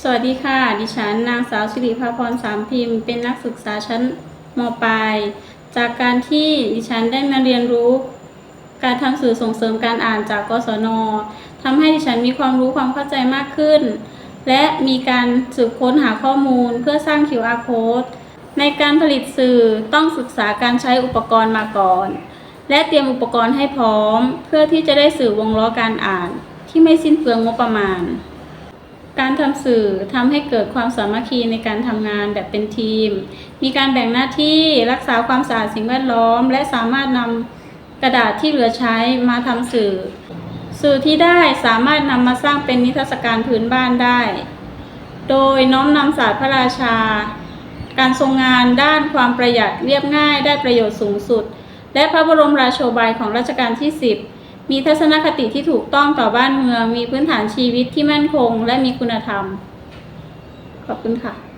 สวัสดีค่ะ ดิฉันนางสาวสิริภาพรสามพิมพ์ เป็นนักศึกษาชั้นมปลาย จากการที่ดิฉันได้มาเรียนรู้ การทำสื่อส่งเสริมการอ่านจากกศนทำให้ดิฉันมีความรู้ความเข้าใจมากขึ้น และมีการสืบค้นหาข้อมูลเพื่อสร้าง QR code ในการผลิตสื่อต้องศึกษาการใช้อุปกรณ์มาก่อน และเตรียมอุปกรณ์ให้พร้อม เพื่อที่จะได้สื่อวงล้อการอ่าน ที่ไม่สิ้นเปลืองงบประมาณ การทำสื่อทำให้เกิดความสามัคคีในการทำงานแบบเป็นทีม มีการแบ่งหน้าที่รักษาความสะอาดสิ่งแวดล้อม และสามารถนำกระดาษที่เหลือใช้มาทำสื่อ สื่อที่ได้สามารถนำมาสร้างเป็นนิทรรศการพื้นบ้านได้ โดยน้อมนำศาสตร์พระราชา การทรงงานด้านความประหยัดเรียบง่ายได้ประโยชน์สูงสุด และพระบรมราโชบายของรัชกาลที่ 10 มีทัศนคติที่ถูกต้องต่อบ้านเมือง มีพื้นฐานชีวิตที่มั่นคง และมีคุณธรรม ขอบคุณค่ะ